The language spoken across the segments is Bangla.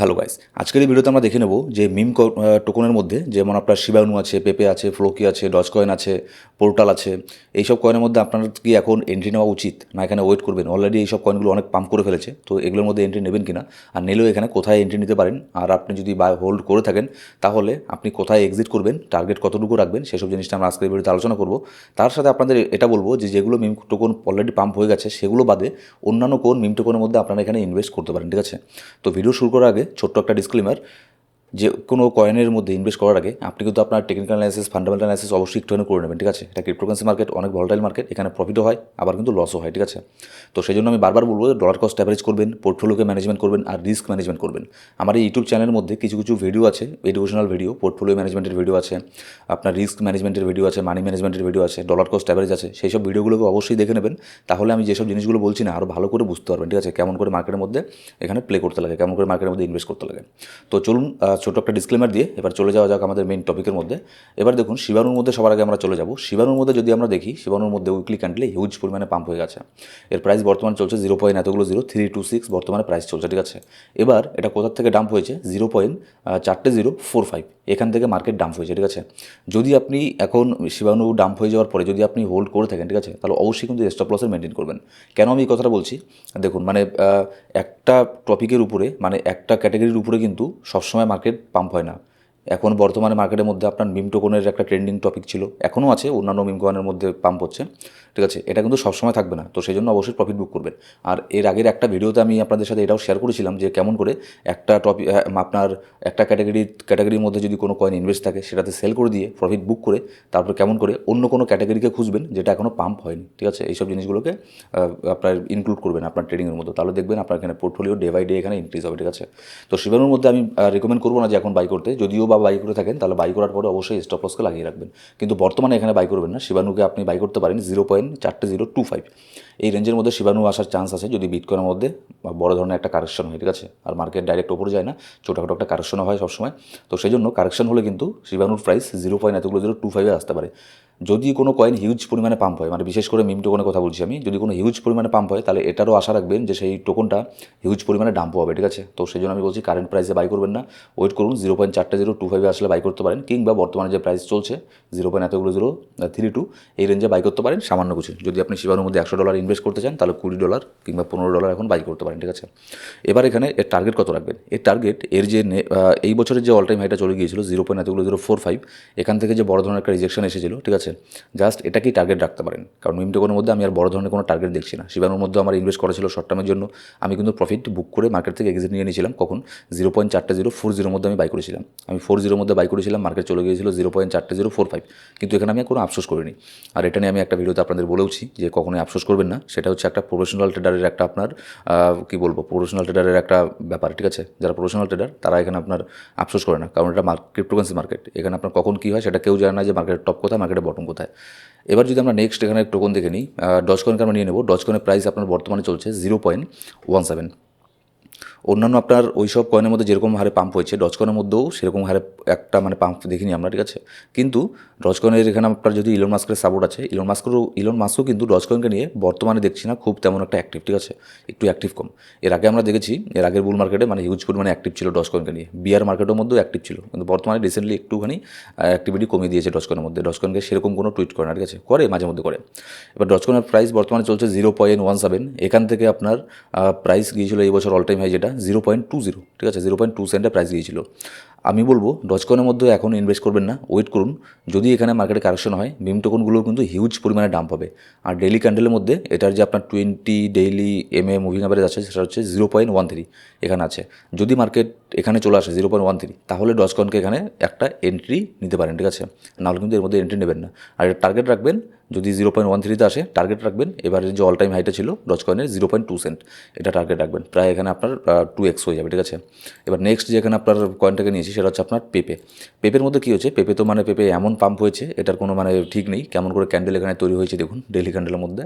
হ্যালো গাইস আজকের এই ভিডিওতে আমরা দেখে নেব যে মিম টোকনের মধ্যে যেমন আপনার শিবানু আছে পেপে আছে ফ্লোকি আছে ডজ কয়েন আছে পোর্টাল আছে, এইসব কয়েনের মধ্যে আপনার কি এখন এন্ট্রি নেওয়া উচিত। না এখানে ওয়েট করবেন। অলরেডি এইসব কয়েনগুলো অনেক পাম্প করে ফেলেছে। তো এগুলোর মধ্যে এন্ট্রি নেবেন কিনা? আর নিলেও এখানে কোথায় এন্ট্রি নিতে পারেন? আর আপনি যদি বাই হোল্ড করে থাকেন, তাহলে আপনি কোথায় এক্সিট করবেন? টার্গেট কতটুকু রাখবেন? সেসব জিনিসটা আমরা আজকের ভিডিওতে আলোচনা করব। তার সাথে আপনাদের এটা বলব যে যেগুলো মিম টোকন অলরেডি পাম্প হয়ে গেছে, সেগুলো বাদে অন্যান্য কোন মিম টোকনের মধ্যে আপনারা এখানে ইনভেস্ট করতে পারেন, ঠিক আছে? তো ভিডিও শুরু করার আগে ছোট্ট একটা ডিসক্লেমার যে কোনো কয়েনের মধ্যে ইনভেস্ট করার আগে আপনি কিন্তু আপনার টেকনিক্যাল অ্যানালাইসিস ফান্ডামেন্টাল অ্যানালাইসিস অবশ্যই একটুখানি করে নেবেন, ঠিক আছে? এটা ক্রিপ্টোকারেন্সি মার্কেট অনেক ভলটাইল মার্কেট এখানে প্রফিটও হয়, আবার কিন্তু লসও হয়, ঠিক আছে? তো সেই জন্য আমি বারবার বলব ডলার কস্ট অ্যাভারেজ করবেন পোর্টফোলিওকে ম্যানেজমেন্ট করবেন আর রিস্ক ম্যানেজমেন্ট করবেন। আমার এই ইউটিউব চ্যানেলের মধ্যে কিছু কিছু ভিডিও আছে এডুকেশনাল ভিডিও পোর্টফোলিও ম্যানেজমেন্টের ভিডিও আছে, আপনার রিস্ক ম্যানেজমেন্টের ভিডিও আছে মানি ম্যানেজমেন্টের ভিডিও আছে ডলার কস্ট অ্যাভারেজ আছে, সেই সব ভিডিওগুলোকে অবশ্যই দেখে নেবেন। তাহলে আমি যেসব জিনিসগুলো বলছি না আরও ভালো করে বুঝতে পারবেন, ঠিক আছে? কেমন করে মার্কেটের মধ্যে এখানে প্লে করতে লাগে, কেমন করে মার্কেটের মধ্যে ইনভেস্ট করতে লাগে। তো চলুন ছোট একটা ডিসক্লেমার দিয়ে এবার চলে যাওয়া যাক আমাদের মেন টপিকের মধ্যে। এবার দেখুন, শিবানুর মধ্যে সবার আগে আমরা চলে যাব। শিবানুর মধ্যে যদি আমরা দেখি, শিবানুর মধ্যে উইকলি ক্যান্ডেলে হিউজ পরিমাণে পাম্প হয়ে গেছে। এর প্রাইস বর্তমান চলছে জিরো পয়েন্ট এতগুলো জিরো থ্রি টু সিক্স বর্তমানে প্রাইস চলছে, ঠিক আছে? এবার এটা কোথার থেকে ডাম্প হয়েছে? জিরো পয়েন্ট চারটে জিরো ফোর ফাইভ এখান থেকে মার্কেট ডাম্প হয়েছে, ঠিক আছে? যদি আপনি এখন শিবানু ডাম্প হয়ে যাওয়ার পরে যদি আপনি হোল্ড করে থাকেন, ঠিক আছে? তাহলে অবশ্যই কিন্তু স্টপ লসের মেনটেন করবেন। কেন আমি এই কথাটা বলছি? দেখুন মানে একটা টপিকের উপরে মানে একটা ক্যাটাগরির উপরে কিন্তু সবসময় মার্কেট পাম্প হয় না। এখন বর্তমানে মার্কেটের মধ্যে আপনার মিম টোকনের একটা ট্রেন্ডিং টপিক ছিল। এখনও আছে, অন্যান্য মিম কোয়ানের মধ্যে পাম্প হচ্ছে। ঠিক আছে, এটা কিন্তু সবসময় থাকবে না। তো সেই জন্য অবশ্যই প্রফিট বুক করবেন। আর এর আগের একটা ভিডিওতে আমি আপনাদের সাথে এটাও শেয়ার করেছিলাম যে কেমন করে একটা টপিক আপনার একটা ক্যাটাগরি ক্যাটাগরির মধ্যে যদি কোনো কয়েন ইনভেস্ট থাকে, সেটাতে সেল করে দিয়ে প্রফিট বুক করে তারপর কেমন করে অন্য কোনো ক্যাটাগরিকে খুঁজবেন, যেটা এখনও পাম্প হয়নি। ঠিক আছে, এইসব জিনিসগুলোকে আপনার ইনক্লুড করবেন আপনার ট্রেডিংয়ের মধ্যে। তাহলে দেখবেন আপনার এখানে পোর্টফোলিও ডে বাই ডে এখানে ইনক্রিজ হবে। ঠিক আছে, তো শিবানুর মধ্যে আমি রেকমেন্ড করব না যে এখন বাই করতে। যদিও বা বাই করে থাকেন, তাহলে বাই করার পরে অবশ্যই স্টপ লসকে লাগিয়ে রাখবেন। কিন্তু বর্তমানে এখানে বাই করবেন না। শিবানুকে আপনি বাই করতে পারেন জিরো পয়েন্ট চারটে জিরো টু ফাইভ এই রেঞ্জের মধ্যে শিবানু আসার চান্স আছে যদি বিটকয়েনের মধ্যে বড় ধরনের একটা কারেকশন হয়, ঠিক আছে? আর মার্কেট ডাইরেক্ট ওপরে যায় না, ছোটোখাটো একটা কারেকশনও হয় সবসময়। তো সেই জন্য কারেকশন হলে কিন্তু শিবানুর প্রাইস জিরো পয়েন্ট এতগুলো জিরো টু ফাইভে আসতে পারে। যদি কোনো কয়েন হিউজ পরিমাণে পাম্প হয় মানে বিশেষ করে মিম টোকনের কথা বলছি আমি, যদি কোনো হিউজ পরিমাণে পাম্প হয়, তাহলে এটারও আশা রাখবেন যে সেই টোকনটা হিউজ পরিমাণে ডাম্প হবে, ঠিক আছে? তো সেই জন্য আমি বলছি কারেন্ট প্রাইসে বাই করবেন না। ওয়েট করুন জিরো পয়েন্ট চারটে জিরো টু ফাইভে আসলে বাই করতে পারেন, কিংবা বর্তমানে যে প্রাইস চলছে জিরো পয়েন্ট এতগুলো জিরো থ্রি টু এই রেঞ্জে বাই করতে পারেন, সামান্য কিছু। যদি আপনি শিবানুর মধ্যে একশো ডলার ইনভেস্ট করতে চান, তাহলে কুড়ি ডলার কিংবা পনেরো ডলার এখন বাই করতে পারেন, ঠিক আছে? এবার এখানে এর টার্গেট কত রাখবেন? এর টার্গেট এর যে এই বছরের যে অল টাইম হাইটা চলে গিয়েছিল জিরো পয়েন্ট এতগুলো জিরো ফোর ফাইভ এখান থেকে যে বড় ধরনের একটা রিজেকশন এসেছিল, ঠিক আছে? জাস্ট এটাকেই টার্গেট রাখতে পারেন। কারণ মিম টোকনের মধ্যে আমি আর বড় ধরনের কোনো টার্গেট দেখছি না। শিবানুর মধ্যে আমার ইনভেস্ট করা ছিল শর্ট টার্মের জন্য। আমি কিন্তু প্রফিট বুক করে মার্কেট থেকে এক্সিট নিয়ে নিয়েছিলাম কখন? জিরো পয়েন্ট চারটে জিরো ফোর জিরোর মধ্যে আমি বাই করেছিলাম। আমি ফোর জিরোর মধ্যে বাই করেছিলাম মার্কেট চলে গিয়েছিল জিরো পয়েন্ট চারটে জিরো ফোর ফাইভ কিন্তু এখানে আমি কোনো আফসোস করিনি। আর এটা নিয়ে আমি একটা ভিডিওতে আপনাদের বলেওছি যে কখনোই আফসোস করবেন না। সেটা হচ্ছে একটা প্রফেশনাল ট্রেডারের একটা আপনার কি বলব? প্রফেশনাল ট্রেডারের একটা ব্যাপার, ঠিক আছে? যারা প্রফেশনাল ট্রেডার তারা এখানে আপনার আফসোস করে না। কারণ এটা ক্রিপ্টোকারেন্সি মার্কেট এখানে আপনার কখন কী হয় সেটা কেউ জানে না যে মার্কেটের টপ কোথায় মার্কেটের বটম কোথায়? এবার যদি আমরা নেক্সট এখানে টোকন দেখে নিই ডজকয়েনকে আমরা নিয়ে নেব। ডজকয়েনের প্রাইস আপনার বর্তমানে চলছে জিরো পয়েন্ট ওয়ান সেভেন অন্যান্য আপনার ওই সব কয়েনের মধ্যে যেরকম হারে পাম্প হয়েছে ডজকয়েনের মধ্যেও সেরকম হারে একটা মানে পাম্প দেখিনি আমরা, ঠিক আছে? কিন্তু ডজকয়েনের এখানে আপনার যদি ইলন মাস্কের সাপোর্ট আছে ইলন মাস্কেরও ইলন মাস্কও কিন্তু ডজকয়েনকে নিয়ে বর্তমানে দেখছি না, খুব তেমন একটা অ্যাক্টিভ ঠিক আছে? একটু অ্যাক্টিভ কম। এর আগে আমরা দেখেছি, এর আগের বুল মার্কেটে মানে হিউজ পরিমাণে অ্যাক্টিভ ছিল ডজকয়েনকে নিয়ে। বিয়ার মার্কেটের মধ্যেও অ্যাক্টিভ ছিল, কিন্তু বর্তমানে রিসেন্টলি একটুখানি অ্যাক্টিভিটি কমিয়ে দিয়েছে ডজকয়েনের মধ্যে। ডজকয়েনকে সেরকম কোনো টুইট করে না, ঠিক আছে? করে, মাঝে মধ্যে করে। এবার ডজকয়েনের প্রাইস বর্তমানে চলছে জিরো পয়েন্ট ওয়ান সেভেন এখান থেকে আপনার প্রাইস গিয়েছিল এই বছর অল টাইম হাই যেটা জিরো পয়েন্ট টু জিরো ঠিক আছে? জিরো পয়েন্ট টু সেন্টে প্রাইস গিয়েছিল। আমি বলব ডজকনের মধ্যে এখন ইনভেস্ট করবেন না ওয়েট করুন। যদি এখানে মার্কেটে কারেকশন হয় মিম টোকনগুলোও কিন্তু হিউজ পরিমাণে ডাম্প পাবে আর ডেইলি ক্যান্ডেলের মধ্যে এটার যে আপনার twenty daily M A moving average আছে, সেটা হচ্ছে জিরো পয়েন্ট ওয়ান থ্রি এখানে আছে। যদি মার্কেট এখানে চলে আসে জিরো পয়েন্ট ওয়ান থ্রি তাহলে ডজকয়েনকে এখানে একটা এন্ট্রি নিতে পারেন, ঠিক আছে? নাহলে কিন্তু এর মধ্যে এন্ট্রি নেবেন না। আর এটা টার্গেট রাখবেন, যদি জিরো পয়েন্ট ওয়ান থ্রিতে আসে টার্গেট রাখবেন। এবারে যে অল টাইম হাইটা ছিল ডজকয়েনের জিরো পয়েন্ট টু সেন্ট এটা টার্গেট রাখবেন। প্রায় এখানে আপনার টু এক্স হয়ে যাবে, ঠিক আছে? এবার নেক্সট যে এখানে আপনার কয়েনটাকে নিয়েছি, সেটা হচ্ছে আপনার পেপে পেপের মধ্যে কী হচ্ছে পেপে তো মানে পেপে এমন পাম্প হয়েছে, এটার কোনো মানে ঠিক নেই। কেমন করে ক্যান্ডেল এখানে তৈরি হয়েছে, দেখুন ডেলি ক্যান্ডেলের মধ্যে।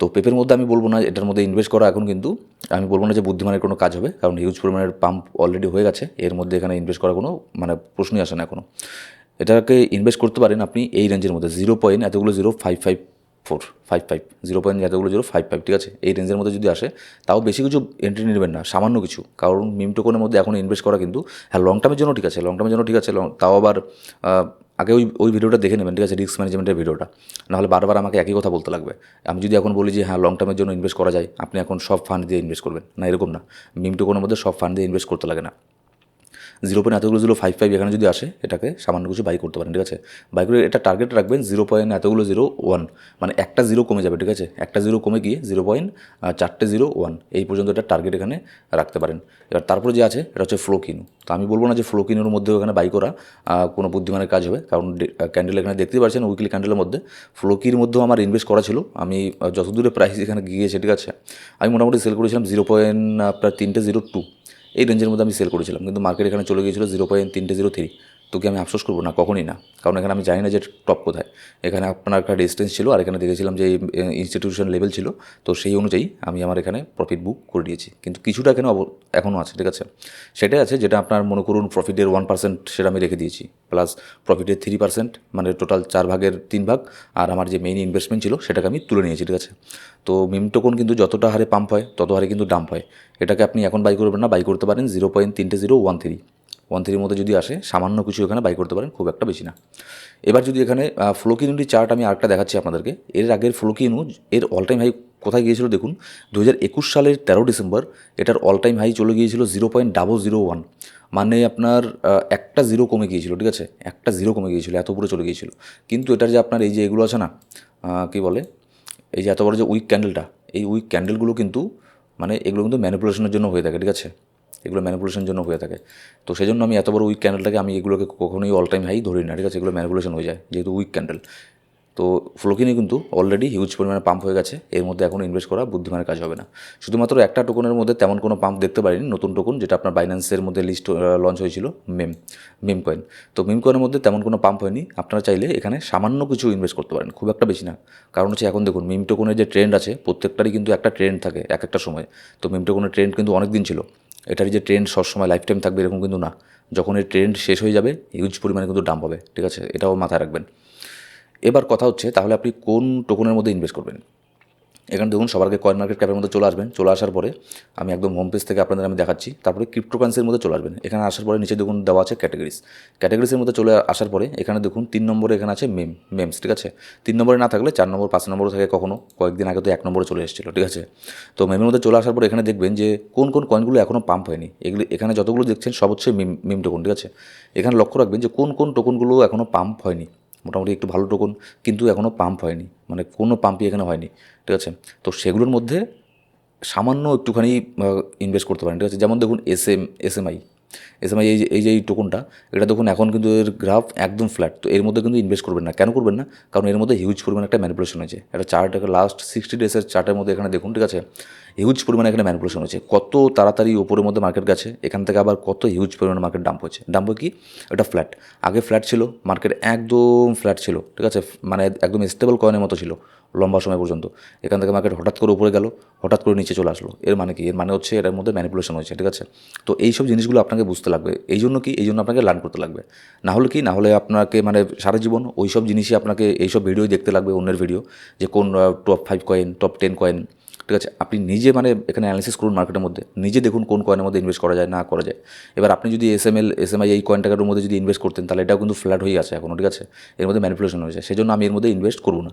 তো পেপের মধ্যে আমি বলব না, এটার মধ্যে ইনভেস্ট করা এখন কিন্তু আমি বলব না যে বুদ্ধিমানের কোনো কাজ হবে, কারণ হিউজ পরিমাণের পাম্প অলরেডি হয়ে গেছে। এর মধ্যে এখানে ইনভেস্ট করা কোনো মানে প্রশ্নই আসে না এখনও এটাকে ইনভেস্ট করতে পারেন আপনি এই রেঞ্জের মধ্যে জিরো পয়েন্ট এতগুলো zero five five four five five zero point এতগুলো জিরো ফাইভ ফাইভ ঠিক আছে? এই রেঞ্জের মধ্যে যদি আসে, তাও বেশি কিছু এন্ট্রি নেবেন না, সামান্য কিছু। কারণ মিম টোকনের মধ্যে এখন ইনভেস্ট করা কিন্তু হ্যাঁ লং টার্মের জন্য ঠিক আছে লং টার্মের জন্য ঠিক আছে, long- তাও আবার আগে ওই ওই ভিডিওটা দেখে নেবেন, ঠিক আছে? রিস্ক ম্যানেজমেন্টের ভিডিওটা। নাহলে বারবার আমাকে একই কথা বলতে লাগবে। আমি যদি এখন বলি যে হ্যাঁ লং টার্মের জন্য ইনভেস্ট করা যায়, আপনি এখন সব ফান্ড দিয়ে ইনভেস্ট করবেন। না, এরকম না। মিম কোনো মধ্যে সব ফান্ড দিয়ে ইনভেস্ট করতে লাগে না। জিরো পয়েন্ট এতগুলো জিরো ফাইভ ফাইভ এখানে যদি আসে এটাকে সামান্য কিছু বাই করতে পারেন ঠিক আছে? বাই করে এটা টার্গেট রাখবেন জিরো পয়েন্ট এতগুলো জিরো ওয়ান মানে একটা জিরো কমে যাবে ঠিক আছে? একটা জিরো কমে গিয়ে জিরো পয়েন্ট চারটে জিরো ওয়ান এই পর্যন্ত এটা টার্গেট এখানে রাখতে পারেন। এবার তারপরে যে আছে এটা হচ্ছে ফ্লো কিনু তো আমি বলব না যে ফ্লো কিনুর মধ্যেও এখানে বাই করা কোনো বুদ্ধিমানের কাজ হবে। কারণ ক্যান্ডেল এখানে দেখতেই পাচ্ছেন উইকলি ক্যান্ডেলের মধ্যে ফ্লোকির মধ্যেও আমার ইনভেস্ট করা ছিল। আমি আহ, যতদূরে প্রাইস এখানে গিয়েছে ঠিক আছে? আমি মোটামুটি সেল করেছিলাম জিরো পয়েন্ট আপনার তিনটে জিরো টু এই রেঞ্জের মধ্যে আমি সেল করেছিলাম। কিন্তু মার্কেট এখানে চলে গিয়েছিল জিরো পয়েন্ট তিনটে জিরো থ্রি তো কি আমি আফসোস করব না, কখনই না। কারণ এখানে আমি জানি না যে টপ কোথায়। এখানে আপনার একটা ডিস্টেন্স ছিল, আর এখানে দেখেছিলাম যে ইনস্টিটিউশন লেভেল ছিল। তো সেই অনুযায়ী আমি আমার এখানে প্রফিট বুক করে দিয়েছি। কিন্তু কিছুটা অব- এখনও আছে, ঠিক আছে? সেটাই আছে যেটা আপনার মনে করুন প্রফিটের ওয়ান পার্সেন্ট সেটা আমি রেখে দিয়েছি। প্লাস প্রফিটের থ্রি পার্সেন্ট মানে টোটাল চার ভাগের তিন ভাগ, আর আমার যে মেইন ইনভেস্টমেন্ট ছিল সেটাকে আমি তুলে নিয়েছি, ঠিক আছে? তো মিম টোকন কিন্তু যতটা হারে পাম্প হয়, তত হারে কিন্তু ডাম্প হয়। এটাকে আপনি এখন বাই করবেন না বাই করতে পারেন জিরো পয়েন্ট তিনটে জিরো ওয়ান থ্রি ওয়ান থ্রির মধ্যে যদি আসে, সামান্য কিছু এখানে বাই করতে পারেন, খুব একটা বেশি না। এবার যদি এখানে ফ্লোকিনুটি চার্ট আমি আরেকটা দেখাচ্ছি আপনাদেরকে। এর আগের ফ্লোকিনু এর অল টাইম হাই কোথায় গিয়েছিল দেখুন? দু হাজার একুশ সালের তেরো ডিসেম্বর, এটার অল টাইম হাই চলে গিয়েছিল zero point double zero one মানে আপনার একটা জিরো কমে গিয়েছিল, ঠিক আছে? একটা জিরো কমে গিয়েছিল, এত উপরে চলে গিয়েছিল। কিন্তু এটার যে আপনার এই যে এগুলো আছে না কী বলে? এই যে এত বড় যে উইক ক্যান্ডেলটা এই উইক ক্যান্ডেলগুলো কিন্তু মানে এগুলো কিন্তু ম্যানিপুলেশনের জন্য হয়ে থাকে, ঠিক আছে? এগুলো ম্যানিপুলেশনের জন্য হয়ে থাকে। তো সেই জন্য আমি এত বড় উইক ক্যান্ডেলটাকে আমি এগুলোকে কখনোই অল টাইম হাই ধরি না, ঠিক আছে? এগুলো ম্যানিপুলেশন হয়ে যায়, যেহেতু উইক ক্যান্ডেল তো ফ্লোকিনে কিন্তু অলরেডি হিউজ পরিমাণে পাম্প হয়ে গেছে, এর মধ্যে এখন ইনভেস্ট করা বুদ্ধিমানের কাজ হবে না। শুধুমাত্র একটা টোকনের মধ্যে তেমন কোনো পাম্প দেখতে পারিনি, নতুন টোকন যেটা আপনার বাইন্যান্সের মধ্যে লিস্ট লঞ্চ হয়েছিল মেম মেম কয়েন তো মেম কয়েনের মধ্যে তেমন কোনো পাম্প হয়নি, আপনারা চাইলে এখানে সামান্য কিছু ইনভেস্ট করতে পারেন, খুব একটা বেশি না। কারণ হচ্ছে এখন দেখুন মিম টোকনের যে ট্রেন্ড আছে, প্রত্যেকটারই কিন্তু একটা ট্রেন্ড থাকে এক একটা সময়। তো মিম টোকনের ট্রেন্ড কিন্তু অনেক দিন ছিল। এটার যে ট্রেন্ড সবসময় লাইফ টাইম থাকবে এরকম কিন্তু না। যখন এই ট্রেন্ড শেষ হয়ে যাবে হিউজ পরিমাণে কিন্তু দাম পাবে ঠিক আছে? এটাও মাথায় রাখবেন। এবার কথা হচ্ছে, তাহলে আপনি কোন টোকনের মধ্যে ইনভেস্ট করবেন? এখানে দেখুন সবার আগে কয়েন মার্কেট ক্যাপের মধ্যে চলে আসবেন। চলে আসার পরে আমি একদম হোম পেজ থেকে আপনাদের আমি দেখাচ্ছি। তারপরে ক্রিপ্টোকারেন্সির মধ্যে চলে আসবেন। এখানে আসার পরে নিচে দেখুন দেওয়া আছে ক্যাটাগরিজ ক্যাটাগরিজের মধ্যে চলে আসার পরে এখানে দেখুন তিন নম্বরে এখানে আছে মেম মেমস ঠিক আছে? তিন নম্বরে না থাকলে চার নম্বর, পাঁচ নম্বরে থাকে কখনো। কয়েকদিন আগে তো এক নম্বরে চলে এসেছিল, ঠিক আছে? তো মেমের মধ্যে চলে আসার পরে এখানে দেখবেন যে কোন কোন কয়েনগুলো এখনও পাম্প হয়নি। এগুলি, এখানে যতগুলো দেখছেন সব হচ্ছে মিম মিম টোকন ঠিক আছে? এখানে লক্ষ্য রাখবেন যে কোন কোন টোকনগুলো এখনও পাম্প হয়নি। মোটামুটি একটু ভালো টোকন কিন্তু এখনও পাম্প হয়নি। মানে কোনো পাম্পই এখানে হয়নি, ঠিক আছে? তো সেগুলোর মধ্যে সামান্য একটুখানি ইনভেস্ট করতে পারেন, ঠিক আছে? যেমন দেখুন S M S M I S M I এই যে এই যে, এই টোকনটা এটা দেখুন এখন কিন্তু এর গ্রাফ একদম ফ্ল্যাট তো এর মধ্যে কিন্তু ইনভেস্ট করবেন না। কেন করবেন না? কারণ এর মধ্যে হিউজ পরিমাণে একটা ম্যানিপুলেশন হয়েছে। একটা চার্ট একটা লাস্ট সিক্সটি ডেসের চার্টের মধ্যে এখানে দেখুন, ঠিক আছে? হিউজ পরিমাণে এখানে ম্যানিপুলেশন হয়েছে। কত তাড়াতাড়ি ওপরের মধ্যে মার্কেট গেছে, এখান থেকে আবার কত হিউজ পরিমাণে মার্কেট ডাম্প হচ্ছে ডাম্প কি? এটা ফ্ল্যাট আগে ফ্ল্যাট ছিল মার্কেট একদম ফ্ল্যাট ছিল, ঠিক আছে? মানে একদম স্টেবল কয়েনের মতো ছিল। লম্বা সময় পর্যন্ত। এখান থেকে মার্কেট হঠাৎ করে উপরে গেল, হঠাৎ করে নিচে চলে আসলো। এর মানে কি? এর মানে হচ্ছে এর মধ্যে ম্যানিপুলেশন হয়েছে, ঠিক আছে? তো এই সব জিনিসগুলো আপনাকে বুঝতে লাগবে। এই জন্য কি? এই জন্য আপনাকে লার্ন করতে লাগবে। না হলে কি? না হলে আপনাকে মানে সারা জীবন ওই সব জিনিসই আপনাকে এইসব ভিডিওই দেখতে লাগবে, অন্যের ভিডিও যে কোন top five coin top ten coin ঠিক আছে? আপনি নিজে মানে এখানে অ্যানালিসিস করুন মার্কেটের মধ্যে। নিজে দেখুন কোন কয়েনের মধ্যে ইনভেস্ট করা যায়, না করা যায়। এবার আপনি যদি S M L S M I এই কয়েন টাকার মধ্যে যদি ইনভেস্ট করতেন, তাহলে এটাও কিন্তু ফ্ল্যাট হয়ে আছে এখনও ঠিক আছে? এর মধ্যে ম্যানিপুলেশন হয়েছে। সেই জন্য আমি এর মধ্যে ইনভেস্ট করব না।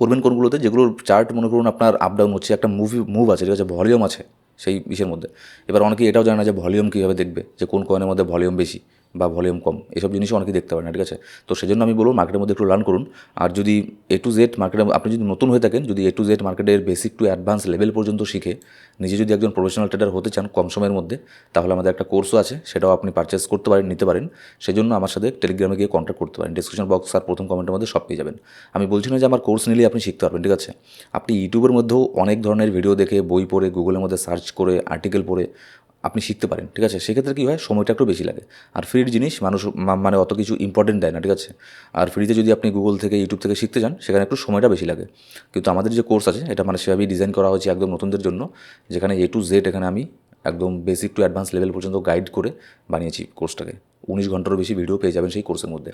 করবেন কোনগুলোতে? যেগুলোর চার্ট মনে করুন আপনার আপ ডাউন হচ্ছে, একটা মুভি মুভ আছে, ঠিক আছে? ভলিউম আছে সেই ইসের মধ্যে। এবার অনেকে এটাও জানে না যে ভলিউম কীভাবে দেখবে, যে কোন কয়েনের মধ্যে ভলিউম বেশি। বা ভলিউম কম, এসব জিনিসও অনেকে দেখতে পারে না, ঠিক আছে? তো সেজন্য আমি বলব মার্কেটের মধ্যে একটু লার্ন করুন। আর যদি এ টু জেড মার্কেটে আপনি যদি নতুন হয়ে থাকেন, যদি এ টু জেড মার্কেটের বেসিক টু অ্যাডভান্স লেভেল পর্যন্ত শিখে, নিজে যদি একজন প্রফেশনাল ট্রেডার হতে চান কম সময়ের মধ্যে, তাহলে আমাদের একটা কোর্সও আছে, সেটাও আপনি পারচেস করতে পারেন, নিতে পারেন। সেজন্য আমার সাথে টেলিগ্রামে গিয়ে কন্ট্যাক্ট করতে পারেন। ডিসক্রিপশন বক্স আর প্রথম কমেন্টের মধ্যে সব পেয়ে যাবেন। আমি বলছি না যে আমার কোর্স নিলেই আপনি শিখতে পারবেন, ঠিক আছে? আপনি ইউটিউবের মধ্যেও অনেক ধরনের ভিডিও দেখে, বই পড়ে গুগলের মধ্যে সার্চ করে আর্টিকেল পড়ে আপনি শিখতে পারেন, ঠিক আছে? সেক্ষেত্রে কী হয়, সময়টা একটু বেশি লাগে। আর ফ্রির জিনিস মানুষ মানে অত কিছু ইম্পর্টেন্ট দেয় না, ঠিক আছে? আর ফ্রিতে যদি আপনি গুগল থেকে ইউটিউব থেকে শিখতে যান সেখানে একটু সময়টা বেশি লাগে। কিন্তু আমাদের যে কোর্স আছে, এটা মানে সেভাবেই ডিজাইন করা হয়েছে একদম নতুনদের জন্য, যেখানে এ টু জেড এখানে আমি একদম বেসিক টু অ্যাডভান্স লেভেল পর্যন্ত গাইড করে বানিয়েছি কোর্সটাকে উনিশ ঘন্টারও বেশি ভিডিও পেয়ে যাবেন সেই কোর্সের মধ্যে।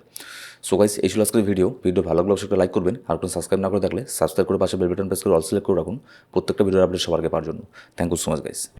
সো গাইস এই ছিল আজকের ভিডিও ভিডিও ভালো লাগলে অবশ্যই লাইক করবেন। আর কোনো সাবস্ক্রাইব না করে থাকলে সাবস্ক্রাইব করে পাশে বেল বাটন প্রেস করে অল সিলেক্ট করে রাখুন। প্রত্যেকটা ভিডিওর আপডেট সবার আগে পাওয়ার জন্য। Thank you so much guys